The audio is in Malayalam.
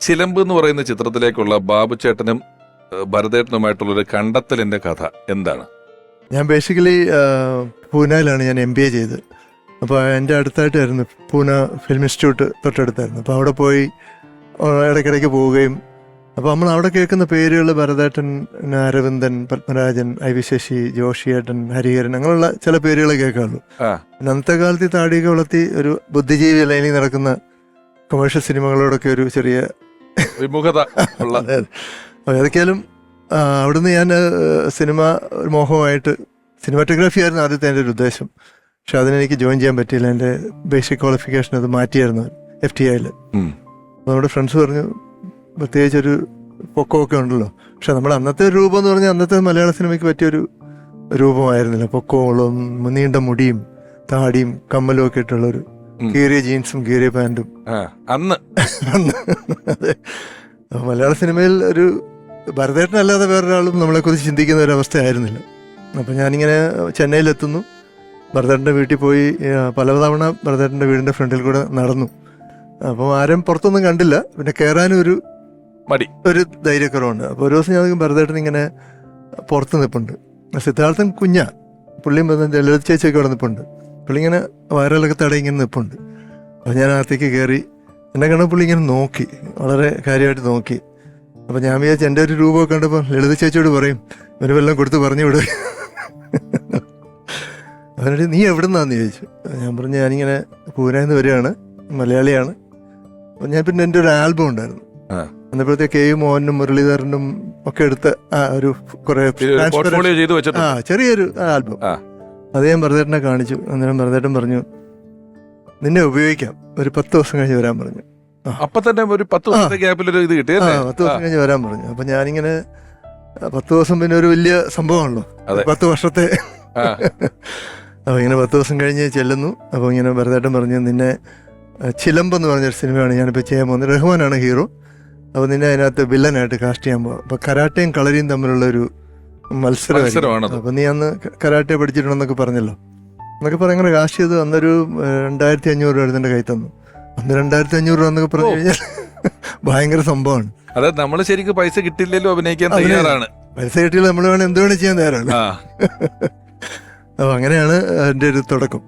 ചിലമ്പ് എന്ന് പറയുന്ന ചിത്രത്തിലേക്കുള്ള ബാബു ചേട്ടനും ഏഹ്, ഭരതേട്ടനുമായിട്ടുള്ള ഒരു കണ്ടെത്തലിന്റെ കഥ എന്താണ്? ഞാൻ ബേസിക്കലി പൂനെയിലാണ് ഞാൻ എം ബി എ ചെയ്ത് അപ്പോൾ എന്റെ അടുത്തായിട്ടായിരുന്നു പൂന ഫിലിം ഇൻസ്റ്റിറ്റ്യൂട്ട് തൊട്ടടുത്തായിരുന്നു. അപ്പോൾ അവിടെ പോയി ഇടയ്ക്കിടയ്ക്ക് പോവുകയും അപ്പോൾ നമ്മൾ അവിടെ കേൾക്കുന്ന പേരുകൾ ഭരതേട്ടൻ അരവിന്ദൻ പത്മരാജൻ ഐ വി ശശി ജോഷിയേട്ടൻ ഹരിഹരൻ അങ്ങനെയുള്ള ചില പേരുകൾ കേൾക്കാറുള്ളൂ. അന്നത്തെ കാലത്ത് താടിയൊക്കെ വളർത്തി ഒരു ബുദ്ധിജീവി ലൈനിൽ നടക്കുന്ന കൊമേഴ്ഷ്യൽ സിനിമകളോടൊക്കെ ഒരു ചെറിയ വിമുഖത ഉള്ള. ഏതൊക്കെയാലും അവിടുന്ന് ഞാൻ സിനിമ ഒരു മോഹമായിട്ട് സിനിമാറ്റോഗ്രാഫി ആയിരുന്നു ആദ്യത്തെ എന്റെ ഒരു ഉദ്ദേശം. പക്ഷെ അതിനെനിക്ക് ജോയിൻ ചെയ്യാൻ പറ്റിയില്ല. എന്റെ ബേസിക് ക്വാളിഫിക്കേഷൻ അത് മാറ്റിയായിരുന്നു എഫ് ടി ഐയിൽ അപ്പോൾ നമ്മുടെ ഫ്രണ്ട്സ് പറഞ്ഞു പ്രത്യേകിച്ച് ഒരു പൊക്കമൊക്കെ ഉണ്ടല്ലോ. പക്ഷെ നമ്മൾ അന്നത്തെ ഒരു രൂപം എന്ന് പറഞ്ഞാൽ അന്നത്തെ മലയാള സിനിമയ്ക്ക് പറ്റിയൊരു രൂപമായിരുന്നില്ല. പൊക്കവും നീണ്ട മുടിയും താടിയും കമ്മലും ഒക്കെ ഇട്ടുള്ള ഒരു ഉം. കീറിയ ജീൻസും കീറിയ പാന്റും അന്ന്. അതെ. മലയാള സിനിമയിൽ ഒരു ഭരതേട്ടനല്ലാതെ വേറൊരാളും നമ്മളെക്കുറിച്ച് ചിന്തിക്കുന്ന ഒരു അവസ്ഥയായിരുന്നില്ല അപ്പം ഞാനിങ്ങനെ ചെന്നൈയിലെത്തുന്നു. ഭരതേട്ടന്റെ വീട്ടിൽ പോയി പല പലതവണ ഭരതേട്ടന്റെ വീടിന്റെ ഫ്രണ്ടിൽ കൂടെ നടന്നു. അപ്പോൾ ആരും പുറത്തൊന്നും കണ്ടില്ല. പിന്നെ കയറാനും ഒരു മടി. ഒരു ധൈര്യക്കുറവുണ്ട്. അപ്പോൾ ഒരു ദിവസം ഞാൻ ഭരതേട്ടൻ ഇങ്ങനെ പുറത്ത് നിൽപ്പുണ്ട് സിദ്ധാർത്ഥൻ കുഞ്ഞ പുള്ളിയും ലളിത ചേച്ചിയൊക്കെ അവിടെ നിൽപ്പുണ്ട് പുള്ളി ഇങ്ങനെ വയറിലൊക്കെ തടയി ഇങ്ങനെ നിൽപ്പുണ്ട് അപ്പോൾ ഞാൻ അകത്തേക്ക് കയറി എന്നെ കണ്ട പുള്ളി ഇങ്ങനെ നോക്കി വളരെ കാര്യമായിട്ട് നോക്കി. അപ്പോൾ ഞാൻ വിചാരിച്ചു എന്റെ ഒരു രൂപമൊക്കെ കണ്ടപ്പോൾ ലളിത ചേച്ചിയോട് പറയും ഇവന് വല്ലതും കൊടുത്ത് പറഞ്ഞു വിടും. അവനോട് നീ എവിടെ നിന്നാന്ന് ചോദിച്ചു. ഞാൻ പറഞ്ഞു ഞാനിങ്ങനെ പൂനെയിൽ നിന്ന് വരികയാണ് മലയാളിയാണ്. അപ്പം ഞാൻ പിന്നെ എന്റെ ഒരു ആൽബം ഉണ്ടായിരുന്നു. അന്നപ്പോഴത്തെ കെ മോഹനും മുരളീധരനും ഒക്കെ എടുത്ത ആ ഒരു കുറേ ആ ചെറിയൊരു ആൽബം. അത് ഞാൻ ബ്രദേട്ടനെ കാണിച്ചു. അന്നേരം ബ്രദേട്ടൻ പറഞ്ഞു നിന്നെ ഉപയോഗിക്കാം. ഒരു പത്ത് ദിവസം കഴിഞ്ഞ് വരാൻ പറഞ്ഞു. അപ്പൊ തന്നെ ഒരു പത്ത് ദിവസത്തെ ഗ്യാപ്പിൽ ഒരു ഇത് കിട്ടി പത്ത് ദിവസം കഴിഞ്ഞ് വരാൻ പറഞ്ഞു. അപ്പൊ ഞാനിങ്ങനെ പത്ത് ദിവസം പിന്നെ ഒരു വലിയ സംഭവമാണല്ലോ. പത്ത് വർഷത്തെ. അപ്പൊ അപ്പോൾ ഇങ്ങനെ പത്ത് ദിവസം കഴിഞ്ഞ് ചെല്ലുന്നു. അപ്പോൾ ഇങ്ങനെ ഭരതേട്ടൻ പറഞ്ഞു നിന്നെ ചിലമ്പ് എന്ന് പറഞ്ഞൊരു സിനിമയാണ് ഞാനിപ്പോൾ ചെയ്യാൻ പോകുന്നത്. റഹ്മാനാണ് ഹീറോ. അപ്പോൾ നിന്നെ അതിനകത്ത് വില്ലനായിട്ട് കാസ്റ്റ് ചെയ്യാൻ പോകും അപ്പോൾ കരാട്ടയും കളരിയും തമ്മിലുള്ള ഒരു മത്സരം അപ്പൊ നീ അന്ന് കരാട്ടെ പഠിച്ചിട്ടുണ്ടെന്നൊക്കെ പറഞ്ഞല്ലോ. എന്നൊക്കെ പറയുന്നത് കാശ് ചെയ്ത് അന്നൊരു രണ്ടായിരത്തി അഞ്ഞൂറ് രൂപ എടുത്ത് കൈ തന്നു. അന്ന് രണ്ടായിരത്തി അഞ്ഞൂറ് രൂപ എന്നൊക്കെ പറഞ്ഞു. കഴിഞ്ഞാൽ ഭയങ്കര സംഭവമാണ്. അതായത് നമ്മൾ ശരിക്കും പൈസ കിട്ടില്ലല്ലോ അഭിനയിക്കാൻ തയ്യാറാണ്. പൈസ കിട്ടിയില്ല നമ്മൾ വേണം എന്ത് വേണം ചെയ്യാൻ തയ്യാറാണ് അപ്പൊ അങ്ങനെയാണ് എന്റെ ഒരു തുടക്കം.